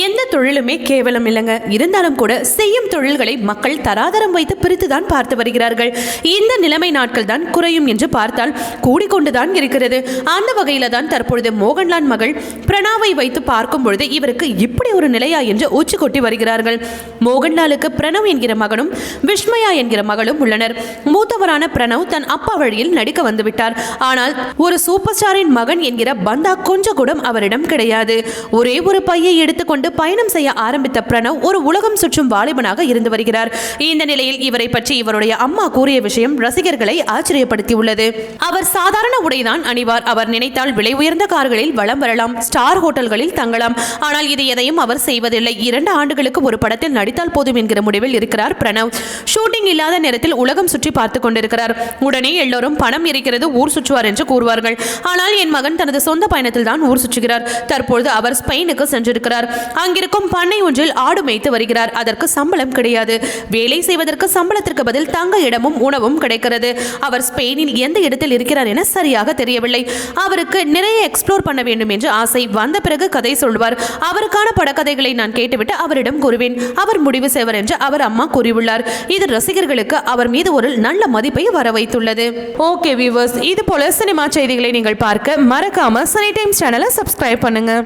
எந்த தொழிலுமே கேவலம் இல்லைங்க. இருந்தாலும் கூட செய்யும் தொழில்களை மக்கள் தராதரம் வைத்து பிரித்து தான் பார்த்து வருகிறார்கள். இந்த நிலைமை நாட்கள் தான் குறையும் என்று பார்த்தால் கூடிக்கொண்டுதான் இருக்கிறது. அந்த வகையில தான் தற்பொழுது மோகன்லால் மகள் பிரணாவை வைத்து பார்க்கும் பொழுது இவருக்கு இப்படி ஒரு நிலையா என்று ஊச்சு கொட்டி வருகிறார்கள். மோகன்லாலுக்கு பிரணவ் என்கிற மகனும் விஸ்மயா என்கிற மகளும் உள்ளனர். மூத்தவரான பிரணவ் தன் அப்பா வழியில் நடிக்க வந்துவிட்டார். ஆனால் ஒரு சூப்பர் ஸ்டாரின் மகன் என்கிற பந்தா கொஞ்சம் கூட அவரிடம் கிடையாது. ஒரே ஒரு பையை எடுத்துக்கொண்டு பயணம் செய்ய ஆரம்பித்த பிரணவ் ஒரு உலகம் சுற்றும் வாலிபனாக இருந்து வருகிறார். இந்த நிலையில் இவரை பற்றி இவருடைய அம்மா கூறிய விஷயம் ரசிகர்களை ஆச்சரியப்படுத்தியுள்ளது. அவர் சாதாரண உடைதான் அணிவார். அவர் நினைத்தால் விலை உயர்ந்த கார்களில் வலம் வரலாம். ஸ்டார் ஹோட்டல்களில் தங்கலாம். ஆனால் இது எதையும் அவர் செய்வதில்லை. இரண்டு ஆண்டுகளுக்கு ஒரு படத்தில் நடித்தால் போதும் என்கிற முடிவில் இருக்கிறார் பிரணவ். ஷூட்டிங் இல்லாத நேரத்தில் உலகம் சுற்றி பார்த்து கொண்டிருக்கிறார். உடனே எல்லோரும் பணம் இருக்கிறது ஊர் சுற்றுவார் என்று கூறுவார்கள். ஆனால் என் மகன் தனது சொந்த பயணத்தில் தான் ஊர் சுற்றுகிறார். தற்பொழுது அவர் ஸ்பெயினுக்கு சென்றிருக்கிறார். அங்கிருக்கும் பண்ணை ஒன்றில் ஆடு மேய்த்து வருகிறார். அதற்கு சம்பளம் கிடையாது. வேலை செய்வதற்கு சம்பளத்திற்கு பதில் தங்க இடமும் உணவும் கிடைக்கிறது. அவர் ஸ்பெயினில் எந்த இடத்தில் இருக்கிறார் என சரியாக தெரியவில்லை. அவருக்கு நிறைய எக்ஸ்ப்ளோர் பண்ண வேண்டும் என்று ஆசை வந்த பிறகு கதை சொல்வார். அவருக்கான படக்கதைகளை நான் கேட்டுவிட்டு அவரிடம் கூறுவேன். அவர் முடிவு செய்வார் என்று அவர் அம்மா கூறியுள்ளார். இது ரசிகர்களுக்கு அவர் மீது ஒரு நல்ல மதிப்பை வர வைத்துள்ளது. ஓகே வியூவர்ஸ் இது போல சினிமா செய்திகளை நீங்கள் பார்க்க மறக்காம சனி டைம்ஸ் சேனலை சப்ஸ்கிரைப் பண்ணுங்க.